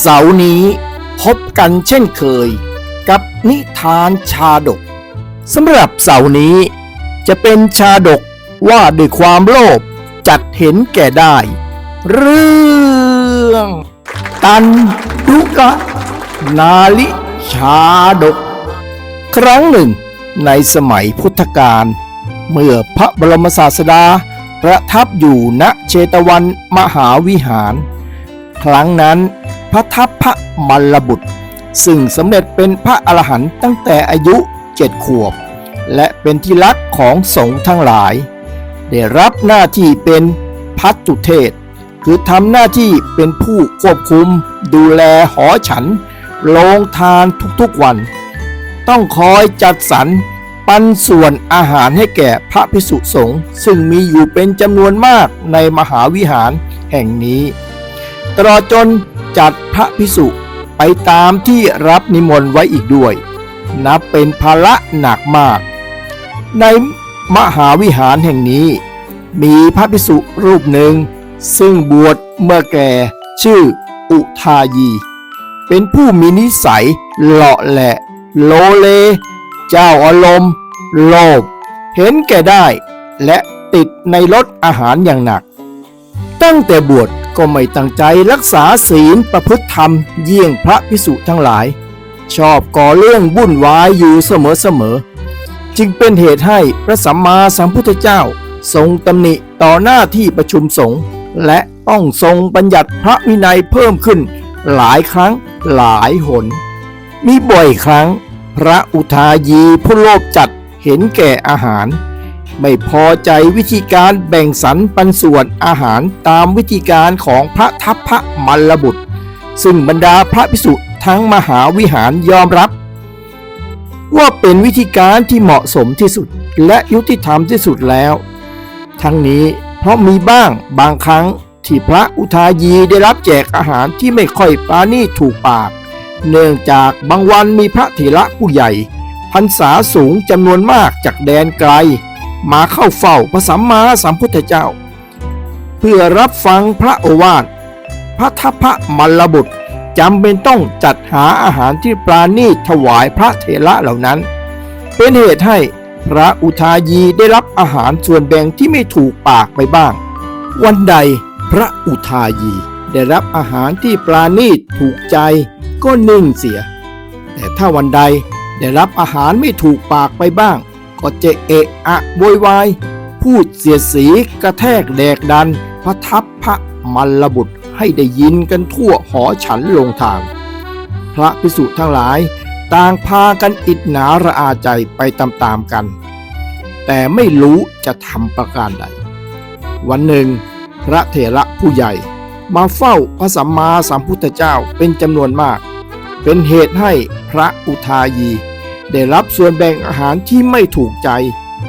เสาร์นี้พบกันเช่นเคย กับนิทานชาดกสำหรับเสาร์นี้ จะเป็นชาดกว่าด้วยความโลภจัดเห็นแก่ได้ เรื่อง ตันดุกะ นาลิชาดก ครั้งหนึ่ง ในสมัยพุทธกาลเมื่อพระบรมศาสดาประทับอยู่ณเชตวันมหาวิหาร ครั้งนั้น ระทัพพระมัลลบุตร ซึ่งสำเร็จเป็นพระอรหันต์ตั้งแต่อายุเจ็ดขวบ และเป็นที่รักของสงฆ์ทั้งหลาย ได้รับหน้าที่เป็นพัตุเทศ คือทำหน้าที่เป็นผู้ควบคุม ดูแลหอฉัน โรงทานทุกๆวัน ต้องคอยจัดสรรปันส่วนอาหารให้แก่พระภิกษุสงฆ์ซึ่งมีอยู่เป็นจำนวนมากในมหาวิหารแห่งนี้ ตลอดจน จัดพระภิกษุไปตามที่รับนิมนต์ไว้อีกด้วย นับเป็นภาระหนักมาก ในมหาวิหารแห่งนี้ มีพระภิกษุรูปหนึ่ง ซึ่งบวชเมื่อแก่ชื่ออุทายี เป็นผู้มีนิสัยเลาะแหละ โลเล เจ้าอารมณ์ โลภเห็นแก่ได้ และติดในรสอาหารอย่างหนัก ตั้งแต่บวช ก็ไม่ตั้งใจรักษาศีลประพฤติธรรมเยี่ยงพระพิสุทั้งหลาย ชอบก่อเรื่องวุ่นวายอยู่เสมอๆจึงเป็นเหตุให้พระสัมมาสัมพุทธเจ้า ทรงตำหนิต่อหน้าที่ประชุมสงฆ์และต้องทรงบัญญัติพระวินัยเพิ่มขึ้น หลายครั้งหลายหน มีบ่อยครั้ง พระอุทายีผู้โลภจัดเห็นแก่อาหาร ไม่พอใจวิธีการแบ่งสรรปันส่วนอาหารตามวิธีการของพระทัพพระมัลลบุตร ซึ่งบรรดาพระภิกษุทั้งมหาวิหารยอมรับ ว่าเป็นวิธีการที่เหมาะสมที่สุดและยุติธรรมที่สุดแล้ว ทั้งนี้เพราะมีบ้างบางครั้งที่พระอุทายีได้รับแจกอาหารที่ไม่ค่อยปราณีถูกปาก เนื่องจากบางวันมีพระเถระผู้ใหญ่พรรษาสูงจำนวนมากจากแดนไกล มาเข้าเฝ้าพระสัมมาสัมพุทธเจ้า เพื่อรับฟังพระโอวาทพระทัพพระมัลลบุตรจำเป็นต้องจัดหาอาหารที่ปราณีถวายพระเถระเหล่านั้น เป็นเหตุให้พระอุทายีได้รับอาหารส่วนแบ่งที่ไม่ถูกปากไปบ้าง วันใดพระอุทายีได้รับอาหารที่ปราณีตถูกใจก็นิ่งเสีย แต่ถ้าวันใดได้รับอาหารไม่ถูกปากไปบ้าง ก็จะเอะอะโวยวายพูดเสียดสีกระแทกแดกดัน พระทัพพระมัลลบุตรให้ได้ยินกันทั่วหอฉันลงทาง พระพิสุทั้งหลาย ต่างพากันอิดหนาระอาใจไปตามๆกัน แต่ไม่รู้จะทำประการใด วันหนึ่ง พระเถระผู้ใหญ่ มาเฝ้าพระสัมมาสัมพุทธเจ้าเป็นจำนวนมาก เป็นเหตุให้พระอุทายี ได้รับส่วนแบ่งอาหารที่ไม่ถูกใจ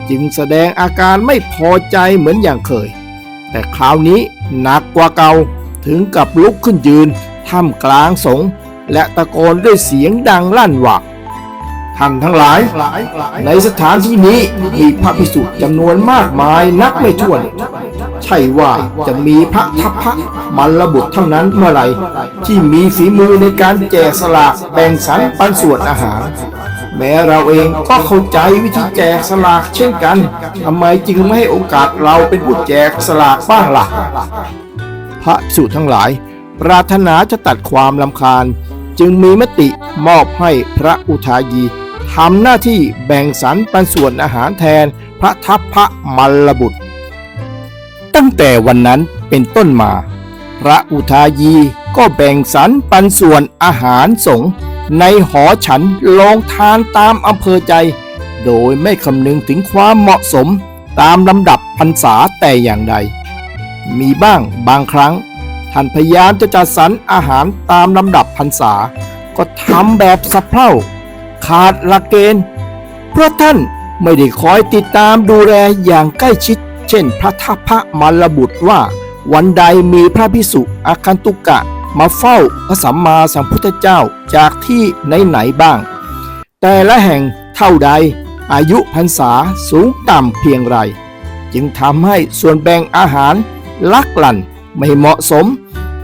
จึงแสดงอาการไม่พอใจเหมือนอย่างเคย แต่คราวนี้หนักกว่าเก่าถึงกับลุกขึ้นยืนท่ามกลางสงและตะโกนด้วยเสียงดังลั่นว่าท่านทั้งหลาย ในสถานที่นี้มีพระภิกษุจำนวนมากมายนับไม่ถ้วน ใช่ว่าจะมีพระทัพพระมัลลบุตรเท่านั้นเมื่อไหร่ ที่มีฝีมือในการแจกสลากแบ่งสรรปันส่วนอาหาร แม้เราเองก็เข้าใจวิธีแจกสลากเช่นกันทำไมจึงไม่ให้โอกาสเราเป็นผู้แจกสลากบ้างล่ะ พระภิกษุทั้งหลาย ปรารถนาจะตัดความลำคาญ จึงมีมติมอบให้พระอุทายีทำหน้าที่แบ่งสรรปันส่วนอาหารแทนพระทัพพระมัลบุตร ตั้งแต่วันนั้นเป็นต้นมา พระอุทายีก็แบ่งสรรปันส่วนอาหารสงฆ์ ในหอฉันลองทานตามอำเภอใจ โดยไม่คำนึงถึงความเหมาะสมตามลำดับพรรษาแต่อย่างใด มีบ้างบางครั้ง ท่านพยายามจะจัดสรรอาหารตามลำดับพรรษา ก็ทำแบบสะเพร่า ขาดหลักเกณฑ์ เพราะท่านไม่ได้คอยติดตามดูแลอย่างใกล้ชิด เช่นพระทัพพระมรบุตรว่า วันใดมีพระพิสุอาคันตุกะ มาเฝ้าพระสัมมาสัมพุทธเจ้าจากที่ไหนๆบ้าง แต่ละแห่งเท่าใด อายุพรรษาสูงต่ำเพียงไร จึงทำให้ส่วนแบ่งอาหารลักลั่นไม่เหมาะสม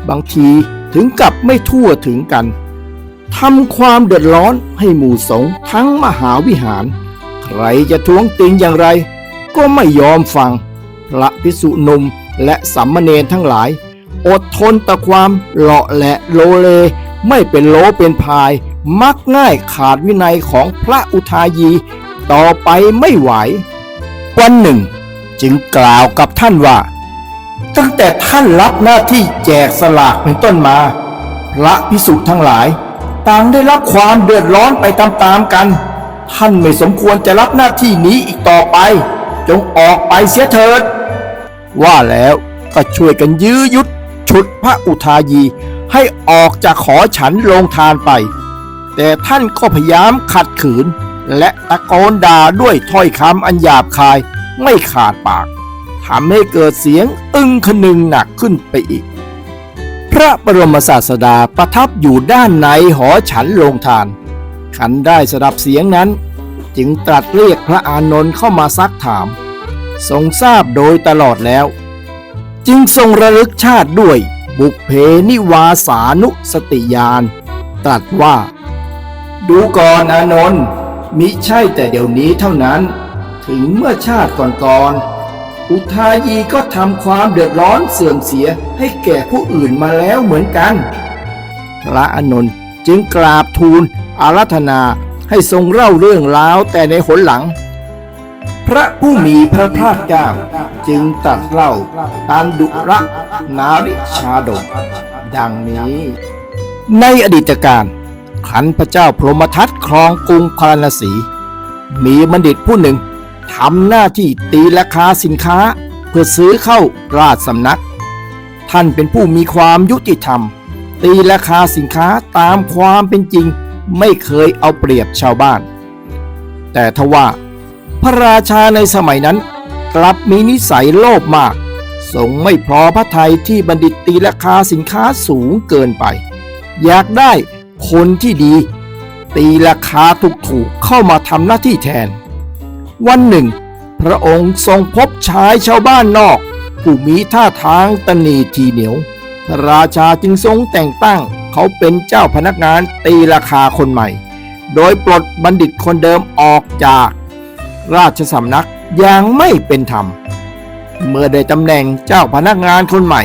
บางทีถึงกับไม่ทั่วถึงกันทำความเดือดร้อนให้หมู่สงฆ์ทั้งมหาวิหาร ใครจะท้วงติงอย่างไร ก็ไม่ยอมฟัง พระพิสุนุ่มและสัมมเนรทั้งหลาย อดทนต่อความเลาะและโลเล ไม่เป็นโลเป็นพาย มักง่ายขาดวินัยของพระอุทายี ต่อไปไม่ไหว วันหนึ่ง จึงกล่าวกับท่านว่า ตั้งแต่ท่านรับหน้าที่แจกสลากเป็นต้นมา พระพิสุทั้งหลาย ต่างได้รับความเดือดร้อนไปตามๆกัน ท่านไม่สมควรจะรับหน้าที่นี้อีกต่อไป จงออกไปเสียเถิด ว่าแล้วก็ช่วยกันยื้อยุด ฉุดพระอุทายี ให้ออกจากขอฉันลงทานไป แต่ท่านก็พยายามขัดขืน และตะโกนด่าด้วยถ้อยคำอันหยาบคายไม่ขาดปากทำให้เกิดเสียงอึ้งคนึงหนักขึ้นไปอีก พระบรมศาสดาประทับอยู่ด้านในหอฉันลงทาน ขันได้สดับเสียงนั้น จึงตรัสเรียกพระอานนท์เข้ามาซักถาม ทรงทราบโดยตลอดแล้ว จึงทรงระลึกชาติด้วยบุพเพนิวาสานุสติญาณตรัสว่า ดูก่อนอานนท์มิใช่แต่เดี๋ยวนี้เท่านั้น ถึงเมื่อชาติก่อนๆอุทายีก็ทำความเดือดร้อนเสื่อมเสียให้แก่ผู้อื่นมาแล้วเหมือนกัน พระอานนท์จึงกราบทูลอารัธนาให้ทรงเล่าเรื่องราวแต่ในหนหลัง พระผู้มีพระภาคเจ้าจึงตรัสเล่าตันดุระนาริชาดกดังนี้ ในอดีตการขันพระเจ้าพรหมทัตครองกรุงพาราณสี มีบัณฑิตผู้หนึ่งทำหน้าที่ตีราคาสินค้าเพื่อซื้อเข้าราชสำนัก ท่านเป็นผู้มีความยุติธรรม ตีราคาสินค้าตามความเป็นจริง ไม่เคยเอาเปรียบชาวบ้าน แต่ทว่า พระราชาในสมัยนั้น กลับมีนิสัยโลภมากทรงไม่พอพระทัยที่บัณฑิตตีราคาสินค้าสูงเกินไป อยากได้คนที่ดี ตีราคาถูกๆเข้ามาทำหน้าที่แทน วันหนึ่ง พระองค์ทรงพบชายชาวบ้านนอก ผู้มีท่าทางตนีทีเหนียว พระราชาจึงทรงแต่งตั้งเขาเป็นเจ้าพนักงานตีราคาคนใหม่ โดยปลดบัณฑิตคนเดิมออกจาก ราชสำนักอย่างไม่เป็นธรรม เมื่อได้ตำแหน่งเจ้าพนักงานคนใหม่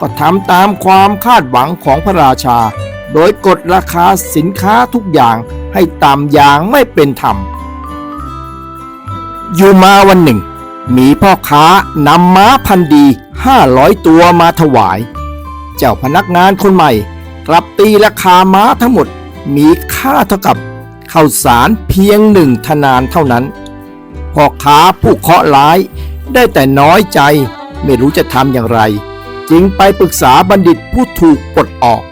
ก็ทำตามความคาดหวังของพระราชา โดยกดราคาสินค้าทุกอย่างให้ต่ำอย่างไม่เป็นธรรม อยู่มาวันหนึ่ง มีพ่อค้านำม้าพันธีห้าร้อยตัวมาถวาย เจ้าพนักงานคนใหม่ กลับตีราคาม้าทั้งหมดมีค่าเท่ากับข้าวสารเพียงหนึ่งธนานเท่านั้น พ่อค้าผู้เคาะร้าย ได้แต่น้อยใจ ไม่รู้จะทำอย่างไร จึงไปปรึกษาบัณฑิตผู้ถูกปลดออก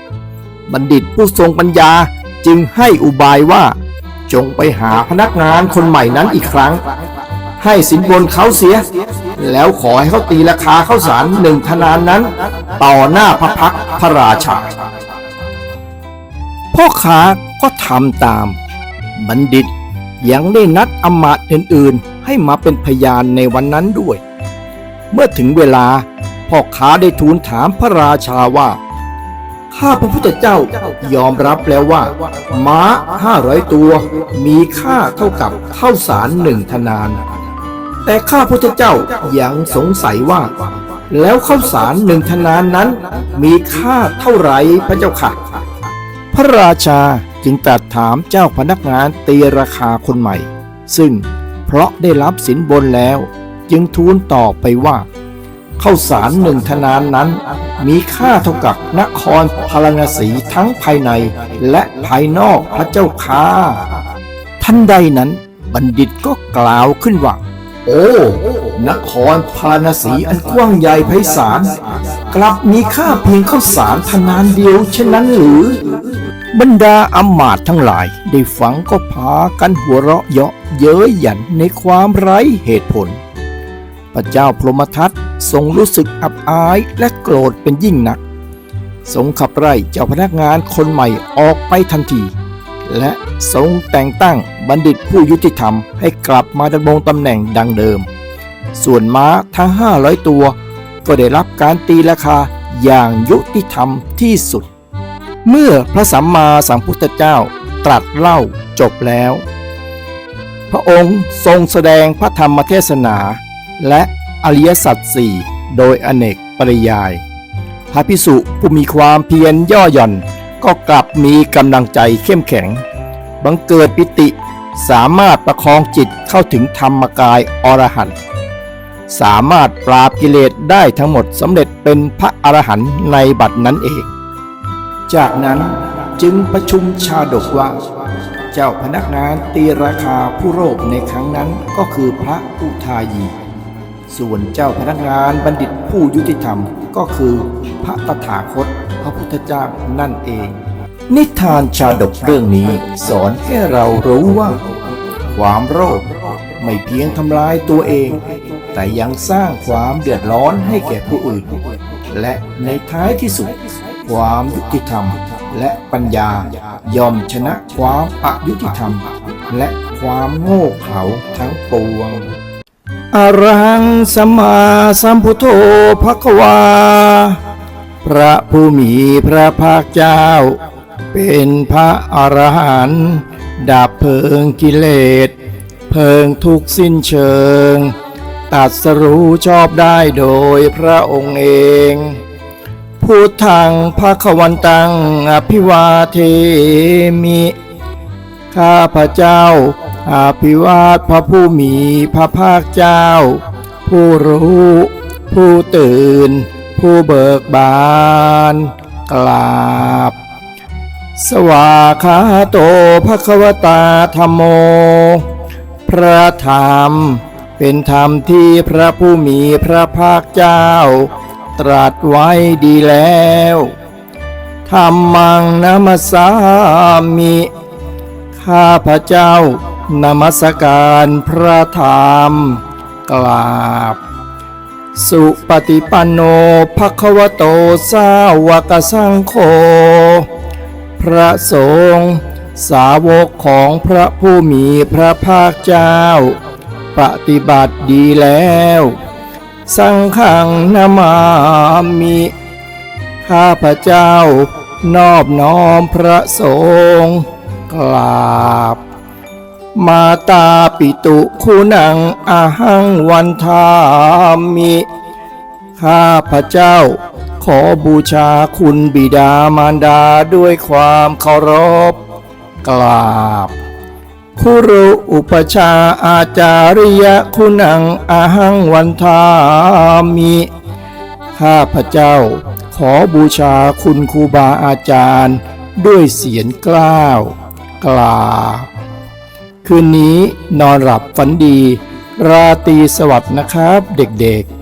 บัณฑิตผู้ทรงปัญญาจึงให้อุบายว่า จงไปหาพนักงานคนใหม่นั้นอีกครั้ง ให้สินบนเขาเสีย แล้วขอให้เขาตีราคาข้าวสารหนึ่งธนานนั้น ต่อหน้าพระพักพระราชาพ่อค้าก็ทำตาม บัณฑิต ยังได้นัดอำมาตย์อื่นๆ ให้มาเป็นพยานในวันนั้นด้วย เมื่อถึงเวลาพ่อค้าได้ทูลถามพระราชาว่า ข้าพระพุทธเจ้ายอมรับแล้วว่า ม้าห้าร้อยตัวมีค่าเท่ากับข้าวสารหนึ่งธนาน แต่ข้าพระพุทธเจ้ายังสงสัยว่า แล้วข้าวสารหนึ่งธนานนั้น มีค่าเท่าไรพระเจ้าค่ะ พระราชา จึงตรัสถามเจ้าพนักงานตีราคาคนใหม่ ซึ่งเพราะได้รับสินบนแล้ว จึงทูลตอบไปว่าข้าวสารหนึ่งธนานนั้น มีค่าเท่ากับนครพาราณสีทั้งภายในและภายนอกพระเจ้าค่ะท่านใดนั้นบัณฑิตก็กล่าวขึ้นว่า โอ้นครพาราณสีอันกว้างใหญ่ไพศาลกลับมีค่าเพียงข้าวสารธนานเดียวเช่นนั้นหรือ บรรดาอำมาตย์ทั้งหลายได้ฟังก็พากันหัวเราะเยาะเย้ยหยันในความไร้เหตุผล พระเจ้าพรหมทัตทรงรู้สึกอับอายและโกรธเป็นยิ่งนัก ทรงขับไล่เจ้าพนักงานคนใหม่ออกไปทันที และทรงแต่งตั้งบัณฑิตผู้ยุติธรรมให้กลับมาดำรงตำแหน่งดังเดิม ส่วนม้าทั้ง 500 ตัว ก็ได้รับการตีราคาอย่างยุติธรรมที่สุด เมื่อพระสัมมาสัมพุทธเจ้าตรัสเล่าจบแล้ว พระองค์ทรงแสดงพระธรรมเทศนา และอริยสัจสี่โดยอเนกปริยาย พระพิสุผู้มีความเพียรย่อหย่อนก็กลับมีกำลังใจเข้มแข็ง บังเกิดปิติสามารถประคองจิตเข้าถึงธรรมกายอรหันต์สามารถปราบกิเลสได้ทั้งหมดสำเร็จเป็นพระอรหันต์ในบัดนั้นเอง จากนั้นจึงประชุมชาดกว่า เจ้าพนักงานตีราคาผู้โรคในครั้งนั้นก็คือพระอุทายี ส่วนเจ้าพนักงานบัณฑิตผู้ยุติธรรมก็คือพระตถาคตพระพุทธเจ้านั่นเอง นิทานชาดกเรื่องนี้สอนให้เรารู้ว่า ความโลภไม่เพียงทำลายตัวเอง แต่ยังสร้างความเดือดร้อนให้แก่ผู้อื่น และในท้ายที่สุด ความยุติธรรม และปัญญายอมชนะความอายุติธรรม และความโง่เขลาทั้งปวงอรหังสัมมาสัมพุทโธภควา พระผู้มีพระภาคเจ้า เป็นพระอรหันต์ดับเพลิงกิเลส เพลิงทุกข์สิ้นเชิง ตัดสรู้ชอบได้โดยพระองค์เอง พุทธังภควันตังอภิวาเทมิ ข้าพระเจ้าอภิวาทพระผู้มีพระภาคเจ้า ผู้รู้ ผู้ตื่น ผู้เบิกบานกราบ สวาคาโตภควตาธรรมโม พระธรรมเป็นธรรมที่พระผู้มีพระภาคเจ้า ตรัสไว้ดีแล้วธรรมังนัมสสามิ ข้าพระเจ้านมัสการพระธรรม กราบ สุปฏิปันโนภควโตสาวกสังโฆพระสงฆ์สาวกของพระผู้มีพระภาคเจ้า ปฏิบัติดีแล้ว สังฆังนามามิ ข้าพระเจ้านอบน้อมพระสงฆ์กราบ มาตาปิตุคุณังอาหังวันทามิ ข้าพระเจ้าขอบูชาคุณบิดามารดาด้วยความเคารพกราบ คุรุอุปชาอาจาริยคุณังอาหังวันทามิข้าพระเจ้า ขอบูชาคุณครูบาอาจารย์ ด้วยเสียงกล้าวกราคืนนี้นอนหลับฝันดี ราตรีสวัสดิ์นะครับเด็กๆ